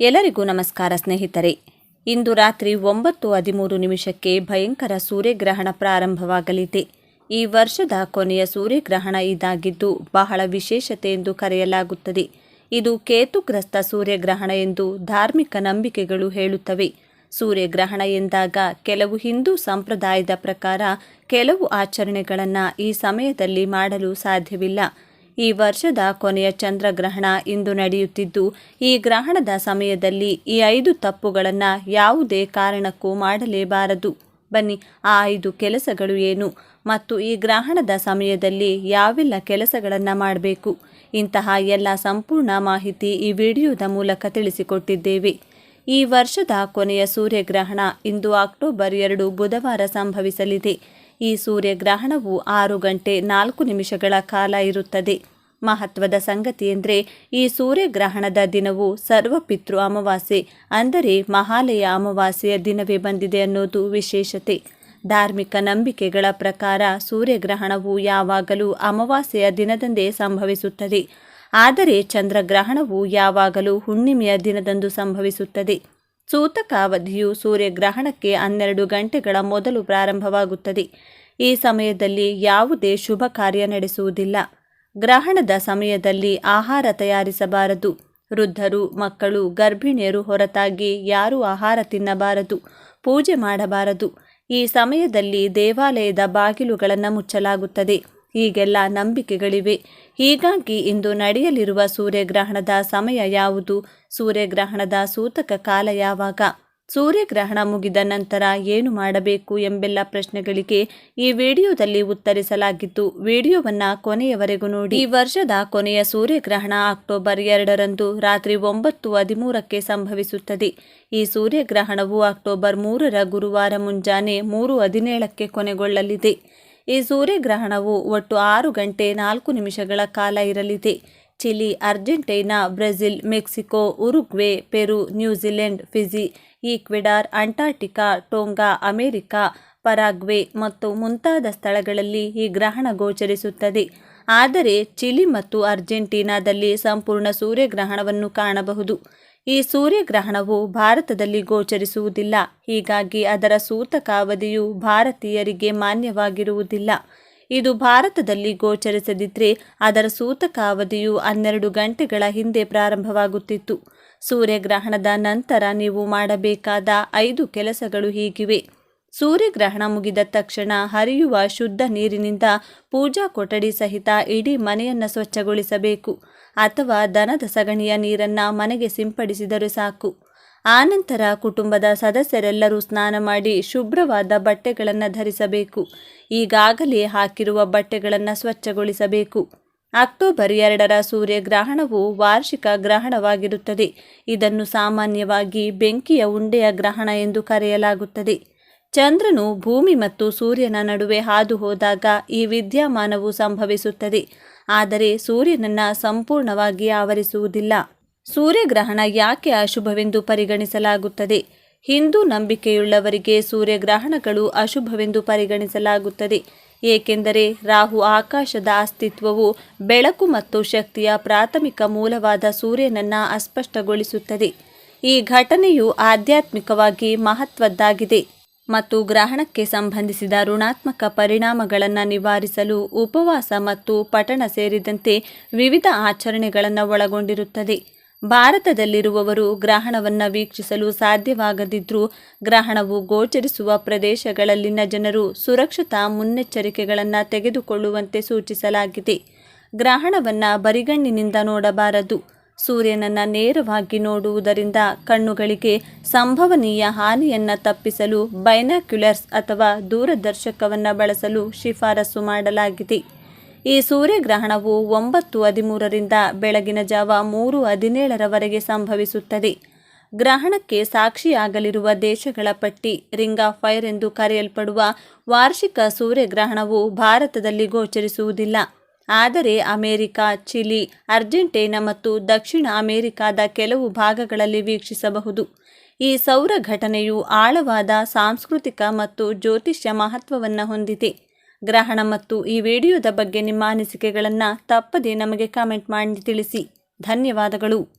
ಎಲ್ಲರಿಗೂ ನಮಸ್ಕಾರ ಸ್ನೇಹಿತರೆ. ಇಂದು ರಾತ್ರಿ ಒಂಬತ್ತು ಹದಿಮೂರು ನಿಮಿಷಕ್ಕೆ ಭಯಂಕರ ಸೂರ್ಯಗ್ರಹಣ ಪ್ರಾರಂಭವಾಗಲಿದೆ. ಈ ವರ್ಷದ ಕೊನೆಯ ಸೂರ್ಯಗ್ರಹಣ ಇದಾಗಿದ್ದು ಬಹಳ ವಿಶೇಷತೆ ಎಂದು ಕರೆಯಲಾಗುತ್ತದೆ. ಇದು ಕೇತುಗ್ರಸ್ತ ಸೂರ್ಯಗ್ರಹಣ ಎಂದು ಧಾರ್ಮಿಕ ನಂಬಿಕೆಗಳು ಹೇಳುತ್ತವೆ. ಸೂರ್ಯಗ್ರಹಣ ಎಂದಾಗ ಕೆಲವು ಹಿಂದೂ ಸಂಪ್ರದಾಯದ ಪ್ರಕಾರ ಕೆಲವು ಆಚರಣೆಗಳನ್ನು ಈ ಸಮಯದಲ್ಲಿ ಮಾಡಲು ಸಾಧ್ಯವಿಲ್ಲ. ಈ ವರ್ಷದ ಕೊನೆಯ ಚಂದ್ರಗ್ರಹಣ ಇಂದು ನಡೆಯುತ್ತಿದ್ದು, ಈ ಗ್ರಹಣದ ಸಮಯದಲ್ಲಿ ಈ ಐದು ತಪ್ಪುಗಳನ್ನು ಯಾವುದೇ ಕಾರಣಕ್ಕೂ ಮಾಡಲೇಬಾರದು. ಬನ್ನಿ, ಆ ಐದು ಕೆಲಸಗಳು ಏನು? ಮತ್ತು ಈ ಗ್ರಹಣದ ಸಮಯದಲ್ಲಿ ಯಾವೆಲ್ಲ ಕೆಲಸಗಳನ್ನು ಮಾಡಬೇಕು? ಇಂತಹ ಎಲ್ಲ ಸಂಪೂರ್ಣ ಮಾಹಿತಿ ಈ ವಿಡಿಯೋದ ಮೂಲಕ ತಿಳಿಸಿಕೊಟ್ಟಿದ್ದೇವೆ. ಈ ವರ್ಷದ ಕೊನೆಯ ಸೂರ್ಯಗ್ರಹಣ ಇಂದು ಅಕ್ಟೋಬರ್ ಎರಡು ಬುಧವಾರ ಸಂಭವಿಸಲಿದೆ. ಈ ಸೂರ್ಯಗ್ರಹಣವು ಆರು ಗಂಟೆ ನಾಲ್ಕು ನಿಮಿಷಗಳ ಕಾಲ ಇರುತ್ತದೆ. ಮಹತ್ವದ ಸಂಗತಿ ಎಂದರೆ, ಈ ಸೂರ್ಯಗ್ರಹಣದ ದಿನವು ಸರ್ವಪಿತೃ ಅಮಾವಾಸ್ಯೆ, ಅಂದರೆ ಮಹಾಲಯ ಅಮಾವಾಸ್ಯೆಯ ದಿನವೇ ಬಂದಿದೆ ಅನ್ನೋದು ವಿಶೇಷತೆ. ಧಾರ್ಮಿಕ ನಂಬಿಕೆಗಳ ಪ್ರಕಾರ ಸೂರ್ಯಗ್ರಹಣವು ಯಾವಾಗಲೂ ಅಮಾವಾಸ್ಯೆಯ ದಿನದಂದೇ ಸಂಭವಿಸುತ್ತದೆ. ಆದರೆ ಚಂದ್ರಗ್ರಹಣವು ಯಾವಾಗಲೂ ಹುಣ್ಣಿಮೆಯ ದಿನದಂದು ಸಂಭವಿಸುತ್ತದೆ. ಸೂತಕ ಅವಧಿಯು ಸೂರ್ಯಗ್ರಹಣಕ್ಕೆ ಹನ್ನೆರಡು ಗಂಟೆಗಳ ಮೊದಲು ಪ್ರಾರಂಭವಾಗುತ್ತದೆ. ಈ ಸಮಯದಲ್ಲಿ ಯಾವುದೇ ಶುಭ ಕಾರ್ಯ ನಡೆಸುವುದಿಲ್ಲ. ಗ್ರಹಣದ ಸಮಯದಲ್ಲಿ ಆಹಾರ ತಯಾರಿಸಬಾರದು. ವೃದ್ಧರು, ಮಕ್ಕಳು, ಗರ್ಭಿಣಿಯರು ಹೊರತಾಗಿ ಯಾರೂ ಆಹಾರ ತಿನ್ನಬಾರದು, ಪೂಜೆ ಮಾಡಬಾರದು. ಈ ಸಮಯದಲ್ಲಿ ದೇವಾಲಯದ ಬಾಗಿಲುಗಳನ್ನು ಮುಚ್ಚಲಾಗುತ್ತದೆ. ಹೀಗೆಲ್ಲ ನಂಬಿಕೆಗಳಿವೆ. ಹೀಗಾಗಿ ಇಂದು ನಡೆಯಲಿರುವ ಸೂರ್ಯಗ್ರಹಣದ ಸಮಯ ಯಾವುದು? ಸೂರ್ಯಗ್ರಹಣದ ಸೂತಕ ಕಾಲ ಯಾವಾಗ? ಸೂರ್ಯಗ್ರಹಣ ಮುಗಿದ ನಂತರ ಏನು ಮಾಡಬೇಕು ಎಂಬೆಲ್ಲ ಪ್ರಶ್ನೆಗಳಿಗೆ ಈ ವಿಡಿಯೋದಲ್ಲಿ ಉತ್ತರಿಸಲಾಗಿದ್ದು ವಿಡಿಯೋವನ್ನ ಕೊನೆಯವರೆಗೂ ನೋಡಿ. ಈ ವರ್ಷದ ಕೊನೆಯ ಸೂರ್ಯಗ್ರಹಣ ಅಕ್ಟೋಬರ್ ಎರಡರಂದು ರಾತ್ರಿ ಒಂಬತ್ತು ಹದಿಮೂರಕ್ಕೆ ಸಂಭವಿಸುತ್ತದೆ. ಈ ಸೂರ್ಯಗ್ರಹಣವು ಅಕ್ಟೋಬರ್ ಮೂರರ ಗುರುವಾರ ಮುಂಜಾನೆ ಮೂರು ಹದಿನೇಳಕ್ಕೆ ಕೊನೆಗೊಳ್ಳಲಿದೆ. ಈ ಸೂರ್ಯಗ್ರಹಣವು ಒಟ್ಟು ಆರು ಗಂಟೆ ನಾಲ್ಕು ನಿಮಿಷಗಳ ಕಾಲ ಇರಲಿದೆ. Chile, Argentina, Brazil, Mexico, Uruguay, Peru, New Zealand, Fiji, Ecuador Antarctica Tonga, America, Paraguay ಮತ್ತು ಮುಂತಾದ ಸ್ಥಳಗಳಲ್ಲಿ ಈ ಗ್ರಹಣ ಗೋಚರಿಸುತ್ತದೆ. ಆದರೆ ಚಿಲಿ ಮತ್ತು ಅರ್ಜೆಂಟೀನಾದಲ್ಲಿ ಸಂಪೂರ್ಣ ಸೂರ್ಯಗ್ರಹಣವನ್ನು ಕಾಣಬಹುದು. ಈ ಸೂರ್ಯಗ್ರಹಣವು ಭಾರತದಲ್ಲಿ ಗೋಚರಿಸುವುದಿಲ್ಲ. ಹೀಗಾಗಿ ಅದರ ಸೂತಕ ಅವಧಿಯು ಭಾರತೀಯರಿಗೆ ಮಾನ್ಯವಾಗಿರುವುದಿಲ್ಲ. ಇದು ಭಾರತದಲ್ಲಿ ಗೋಚರಿಸದಿದ್ದರೆ ಅದರ ಸೂತಕ ಅವಧಿಯು ಹನ್ನೆರಡು ಗಂಟೆಗಳ ಹಿಂದೆ ಪ್ರಾರಂಭವಾಗುತ್ತಿತ್ತು. ಸೂರ್ಯಗ್ರಹಣದ ನಂತರ ನೀವು ಮಾಡಬೇಕಾದ ಐದು ಕೆಲಸಗಳು ಹೀಗಿವೆ. ಸೂರ್ಯಗ್ರಹಣ ಮುಗಿದ ತಕ್ಷಣ ಹರಿಯುವ ಶುದ್ಧ ನೀರಿನಿಂದ ಪೂಜಾ ಕೊಠಡಿ ಸಹಿತ ಇಡೀ ಮನೆಯನ್ನು ಸ್ವಚ್ಛಗೊಳಿಸಬೇಕು. ಅಥವಾ ದನದ ಸಗಣಿಯ ನೀರನ್ನು ಮನೆಗೆ ಸಿಂಪಡಿಸಿದರೆ ಸಾಕು. ಆನಂತರ ಕುಟುಂಬದ ಸದಸ್ಯರೆಲ್ಲರೂ ಸ್ನಾನ ಮಾಡಿ ಶುಭ್ರವಾದ ಬಟ್ಟೆಗಳನ್ನು ಧರಿಸಬೇಕು. ಈಗಾಗಲೇ ಹಾಕಿರುವ ಬಟ್ಟೆಗಳನ್ನು ಸ್ವಚ್ಛಗೊಳಿಸಬೇಕು. ಅಕ್ಟೋಬರ್ ಎರಡರ ಸೂರ್ಯಗ್ರಹಣವು ವಾರ್ಷಿಕ ಗ್ರಹಣವಾಗಿರುತ್ತದೆ. ಇದನ್ನು ಸಾಮಾನ್ಯವಾಗಿ ಬೆಂಕಿಯ ಉಂಡೆಯ ಗ್ರಹಣ ಎಂದು ಕರೆಯಲಾಗುತ್ತದೆ. ಚಂದ್ರನು ಭೂಮಿ ಮತ್ತು ಸೂರ್ಯನ ನಡುವೆ ಹಾದು ಹೋದಾಗ ಈ ವಿದ್ಯಮಾನವು ಸಂಭವಿಸುತ್ತದೆ. ಆದರೆ ಸೂರ್ಯನನ್ನು ಸಂಪೂರ್ಣವಾಗಿ ಆವರಿಸುವುದಿಲ್ಲ. ಸೂರ್ಯಗ್ರಹಣ ಯಾಕೆ ಅಶುಭವೆಂದು ಪರಿಗಣಿಸಲಾಗುತ್ತದೆ? ಹಿಂದೂ ನಂಬಿಕೆಯುಳ್ಳವರಿಗೆ ಸೂರ್ಯಗ್ರಹಣಗಳು ಅಶುಭವೆಂದು ಪರಿಗಣಿಸಲಾಗುತ್ತದೆ. ಏಕೆಂದರೆ ರಾಹು ಆಕಾಶದ ಅಸ್ತಿತ್ವವು ಬೆಳಕು ಮತ್ತು ಶಕ್ತಿಯ ಪ್ರಾಥಮಿಕ ಮೂಲವಾದ ಸೂರ್ಯನನ್ನು ಅಸ್ಪಷ್ಟಗೊಳಿಸುತ್ತದೆ. ಈ ಘಟನೆಯು ಆಧ್ಯಾತ್ಮಿಕವಾಗಿ ಮಹತ್ವದ್ದಾಗಿದೆ. ಮತ್ತು ಗ್ರಹಣಕ್ಕೆ ಸಂಬಂಧಿಸಿದ ಋಣಾತ್ಮಕ ಪರಿಣಾಮಗಳನ್ನು ನಿವಾರಿಸಲು ಉಪವಾಸ ಮತ್ತು ಪಠಣ ಸೇರಿದಂತೆ ವಿವಿಧ ಆಚರಣೆಗಳನ್ನು ಒಳಗೊಂಡಿರುತ್ತದೆ. ಭಾರತದಲ್ಲಿರುವವರು ಗ್ರಹಣವನ್ನು ವೀಕ್ಷಿಸಲು ಸಾಧ್ಯವಾಗದಿದ್ದರೂ ಗ್ರಹಣವು ಗೋಚರಿಸುವ ಪ್ರದೇಶಗಳಲ್ಲಿನ ಜನರು ಸುರಕ್ಷತಾ ಮುನ್ನೆಚ್ಚರಿಕೆಗಳನ್ನು ತೆಗೆದುಕೊಳ್ಳುವಂತೆ ಸೂಚಿಸಲಾಗಿದೆ. ಗ್ರಹಣವನ್ನು ಬರಿಗಣ್ಣಿನಿಂದ ನೋಡಬಾರದು. ಸೂರ್ಯನನ್ನು ನೇರವಾಗಿ ನೋಡುವುದರಿಂದ ಕಣ್ಣುಗಳಿಗೆ ಸಂಭವನೀಯ ಹಾನಿಯನ್ನು ತಪ್ಪಿಸಲು ಬೈನಾಕ್ಯುಲರ್ಸ್ ಅಥವಾ ದೂರದರ್ಶಕವನ್ನು ಬಳಸಲು ಶಿಫಾರಸು ಮಾಡಲಾಗಿದೆ. ಈ ಸೂರ್ಯಗ್ರಹಣವು ಒಂಬತ್ತು ಹದಿಮೂರರಿಂದ ಬೆಳಗಿನ ಜಾವ ಮೂರು ಹದಿನೇಳರವರೆಗೆ ಸಂಭವಿಸುತ್ತದೆ. ಗ್ರಹಣಕ್ಕೆ ಸಾಕ್ಷಿಯಾಗಲಿರುವ ದೇಶಗಳ ಪಟ್ಟಿ ರಿಂಗ್ ಆಫ್ ಫೈರ್ ಎಂದು ಕರೆಯಲ್ಪಡುವ ವಾರ್ಷಿಕ ಸೂರ್ಯಗ್ರಹಣವು ಭಾರತದಲ್ಲಿ ಗೋಚರಿಸುವುದಿಲ್ಲ. ಆದರೆ ಅಮೆರಿಕ, ಚಿಲಿ, ಅರ್ಜೆಂಟೀನಾ ಮತ್ತು ದಕ್ಷಿಣ ಅಮೆರಿಕಾದ ಕೆಲವು ಭಾಗಗಳಲ್ಲಿ ವೀಕ್ಷಿಸಬಹುದು. ಈ ಸೌರ ಘಟನೆಯು ಆಳವಾದ ಸಾಂಸ್ಕೃತಿಕ ಮತ್ತು ಜ್ಯೋತಿಷ್ಯ ಮಹತ್ವವನ್ನು ಹೊಂದಿದೆ. ಗ್ರಹಣ ಮತ್ತು ಈ ವಿಡಿಯೋದ ಬಗ್ಗೆ ನಿಮ್ಮ ಅನಿಸಿಕೆಗಳನ್ನು ತಪ್ಪದೇ ನಮಗೆ ಕಾಮೆಂಟ್ ಮಾಡಿ ತಿಳಿಸಿ. ಧನ್ಯವಾದಗಳು.